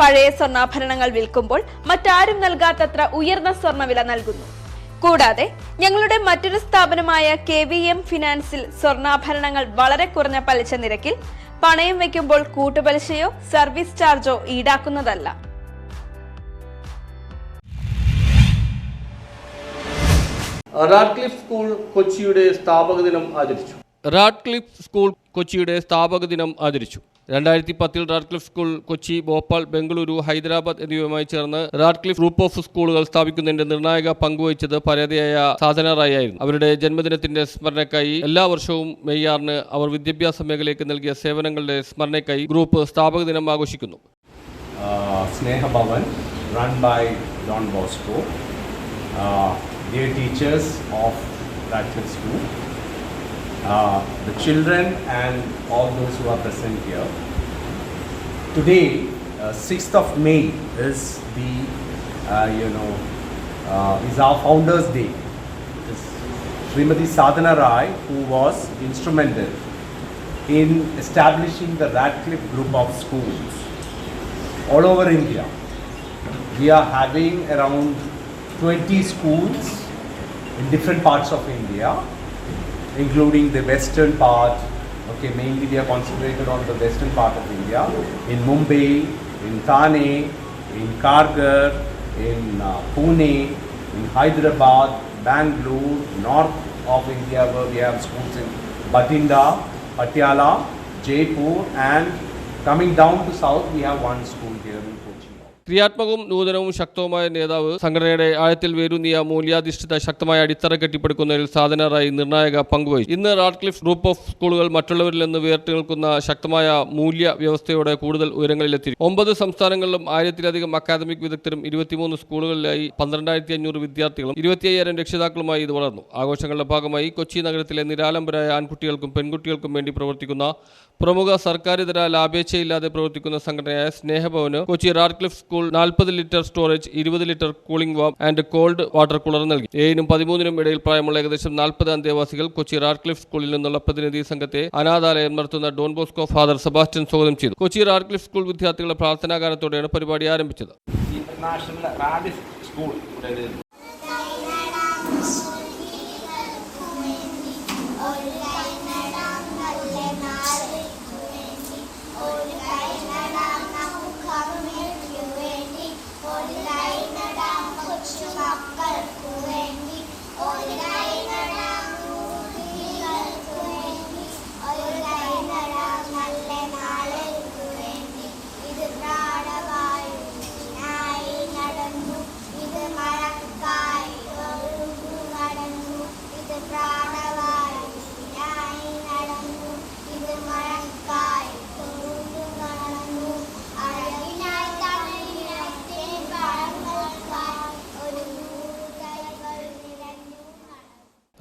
പഴയ സ്വർണാഭരണങ്ങൾ വിൽക്കുമ്പോൾ മറ്റാരും നൽകാത്തത്ര ഉയർന്ന സ്വർണവില നൽകുന്നു. കൂടാതെ ഞങ്ങളുടെ മറ്റൊരു സ്ഥാപനമായ കെ വി എം ഫിനാൻസിൽ സ്വർണാഭരണങ്ങൾ വളരെ കുറഞ്ഞ പലിശ നിരക്കിൽ പണയം വയ്ക്കുമ്പോൾ കൂട്ടുപലിശയോ സർവീസ് ചാർജോ ഈടാക്കുന്നതല്ല. റാഡ്ക്ലിഫ് സ്കൂൾ കൊച്ചിയുടെ സ്ഥാപക ദിനം ആചരിച്ചു. റാഡ്ക്ലിഫ് സ്കൂൾ കൊച്ചിയുടെ സ്ഥാപക ദിനം ആചരിച്ചു. രണ്ടായിരത്തി പത്തിൽ റാഡ്ക്ലിഫ് സ്കൂൾ കൊച്ചി ഭോപ്പാൽ ബംഗളൂരു ഹൈദരാബാദ് എന്നിവയുമായി ചേർന്ന് റാഡ്ക്ലിഫ് ഗ്രൂപ്പ് ഓഫ് സ്കൂളുകൾ സ്ഥാപിക്കുന്നതിന്റെ നിർണായക പങ്കുവഹിച്ചത് പരാതിയായ സാധന അവരുടെ ജന്മദിനത്തിന്റെ സ്മരണയ്ക്കായി എല്ലാ വർഷവും മെയ് ആറിന് അവർ വിദ്യാഭ്യാസ മേഖലയ്ക്ക് നൽകിയ സേവനങ്ങളുടെ സ്മരണയ്ക്കായി ഗ്രൂപ്പ് സ്ഥാപക ദിനം ആഘോഷിക്കുന്നു. Snehabhavan run by Don Bosco. Uh, dear teachers uh, the children and all those who are present here. Today, uh, 6th of May is the, uh, you know, uh, is our Founders Day. It's Srimati Sadhana Rai, who was instrumental in establishing the Radcliffe Group of Schools all over India. We are having around 20 schools in different parts of India, including the western part. Okay, mainly we are concentrated on the western part of India, in Mumbai, in Thane, in Kargar, in uh, Pune, in Hyderabad, Bangalore, north of India where we have schools in Batinda, Patiala, Jaipur and coming down to south we have one school here in Kochi. ക്രിയാത്മകവും നൂതനവും ശക്തവുമായ നേതാവ് സംഘടനയുടെ ആഴത്തിൽ വേരൂന്നിയ മൂല്യാധിഷ്ഠിത ശക്തമായ അടിത്തറ കെട്ടിപ്പടുക്കുന്നതിൽ സാധനറായി നിർണായക പങ്കുവഹിച്ചു. ഇന്ന് റാഡ്ക്ലിഫ് ഗ്രൂപ്പ് ഓഫ് സ്കൂളുകൾ മറ്റുള്ളവരിൽ നിന്ന് വേറിട്ട് നിൽക്കുന്ന ശക്തമായ മൂല്യ വ്യവസ്ഥയോടെ കൂടുതൽ ഉയരങ്ങളിലെത്തി ഒമ്പത് സംസ്ഥാനങ്ങളിലും ആയിരത്തിലധികം അക്കാദമിക് വിദഗ്ധരും ഇരുപത്തിമൂന്ന് സ്കൂളുകളിലായി പന്ത്രണ്ടായിരത്തി അഞ്ഞൂറ് വിദ്യാർത്ഥികളും ഇരുപത്തിയ്യായിരം രക്ഷിതാക്കളുമായി ഇത് വളർന്നു. ആഘോഷങ്ങളുടെ ഭാഗമായി കൊച്ചി നഗരത്തിലെ നിരാലംബരായ ആൺകുട്ടികൾക്കും പെൺകുട്ടികൾക്കും വേണ്ടി പ്രവർത്തിക്കുന്ന പ്രമുഖ സർക്കാരിതര ലാഭേച്ഛയില്ലാതെ പ്രവർത്തിക്കുന്ന സംഘടനയായ സ്നേഹഭവന് കൊച്ചി റാഡ്ക്ലിഫ് സ്കൂൾ നാൽപ്പത് ലിറ്റർ സ്റ്റോറേജ് ഇരുപത് litre cooling warm and cold water cooler നൽകി. ഏഴിനും പതിമൂന്നിനും ഇടയിൽ പ്രായമുള്ള ഏകദേശം നാൽപ്പത് അന്തേവാസികൾ കൊച്ചി റാർക്ലിഫ് സ്കൂളിൽ നിന്നുള്ള പ്രതിനിധി സംഘത്തെ അനാഥാലയം നടത്തുന്ന ഡോൺ ബോസ്കോ ഫാദർ സെബാസ്റ്റ്യൻ സ്വാഗതം ചെയ്തു. കൊച്ചി റാർക്ലിഫ് സ്കൂൾ വിദ്യാർത്ഥികളുടെ പ്രാർത്ഥനാഗാനത്തോടെയാണ് പരിപാടി ആരംഭിച്ചത്. International school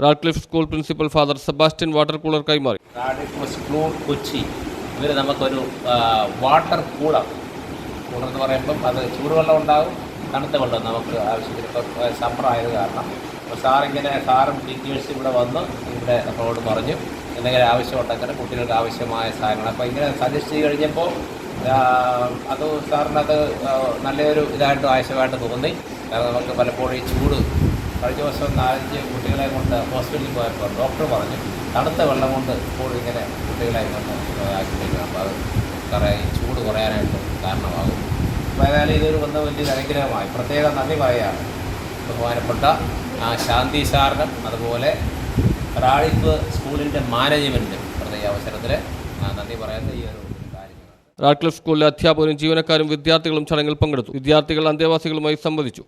Radcliffe school principal father Sebastian water cooler കൈമാറി. Radcliffe school Kochi. ഇവർ നമുക്കൊരു വാട്ടർ കൂളർ. കൂളർ എന്ന് പറയുമ്പം അത് ചൂടുവെള്ളം ഉണ്ടാകും തണുത്ത വെള്ളം നമുക്ക് ആവശ്യത്തിന്. ഇപ്പോൾ സമ്മർ ആയത് കാരണം. അപ്പോൾ സാറിങ്ങനെ സാറും ടീച്ചേഴ്സ് ഇവിടെ വന്ന് ഇവിടെ നമ്മളോട് പറഞ്ഞു എന്തെങ്കിലും ആവശ്യമുണ്ടെങ്കിൽ കുട്ടികൾക്ക് ആവശ്യമായ സാധനങ്ങൾ. അപ്പോൾ ഇങ്ങനെ സജസ്റ്റ് ചെയ്ത് കഴിഞ്ഞപ്പോൾ അത് സാറിനത് നല്ലൊരു ഇതായിട്ട് ആവശ്യമായിട്ട് തോന്നി. കാരണം നമുക്ക് പലപ്പോഴും ഈ ചൂട് കഴിഞ്ഞ ദിവസം നാലഞ്ച് കുട്ടികളെ കൊണ്ട് ഹോസ്പിറ്റലിൽ പോയപ്പോൾ ഡോക്ടർ പറഞ്ഞു തണുത്ത വെള്ളം കൊണ്ട് ഇപ്പോൾ ഇങ്ങനെ കുട്ടികളെ കൊണ്ട് ആക്കിയിട്ടുണ്ട് അപ്പോൾ അത് കുറേ ചൂട് കുറയാനായിട്ട് കാരണമാകും. അപ്പോൾ ഇതൊരു വന്ന വലിയ അനുഗ്രഹമായി. പ്രത്യേകം നന്ദി പറയുകയാണ്. ബഹുമാനപ്പെട്ട ശാന്തി സാറിനും അതുപോലെ റാളിപ്പ് സ്കൂളിന്റെ മാനേജ്മെന്റിനും പ്രത്യേക അവസരത്തിൽ നന്ദി പറയുന്ന ഈ ഒരു റാഡ്ക്ലിഫ് സ്കൂളിലെ അധ്യാപകരും ജീവനക്കാരും വിദ്യാർത്ഥികളും ചടങ്ങിൽ പങ്കെടുത്തു. വിദ്യാർത്ഥികൾ അന്തേവാസികളുമായി സംവദിച്ചു.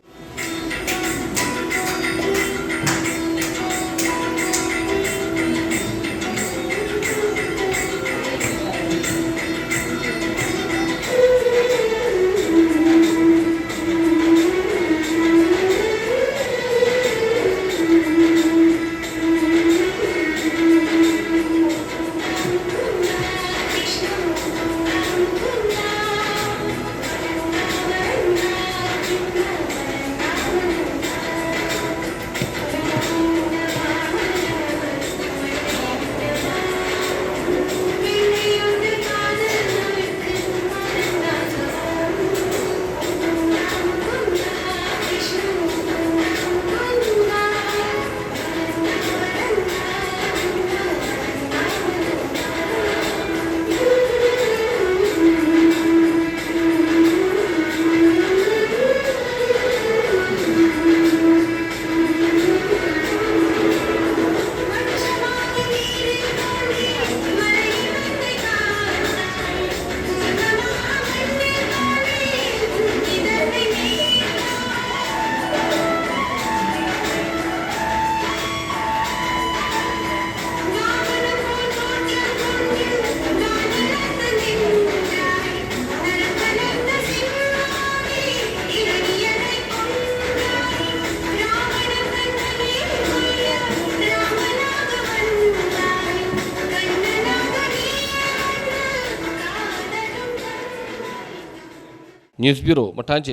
News bureau మఠాంచి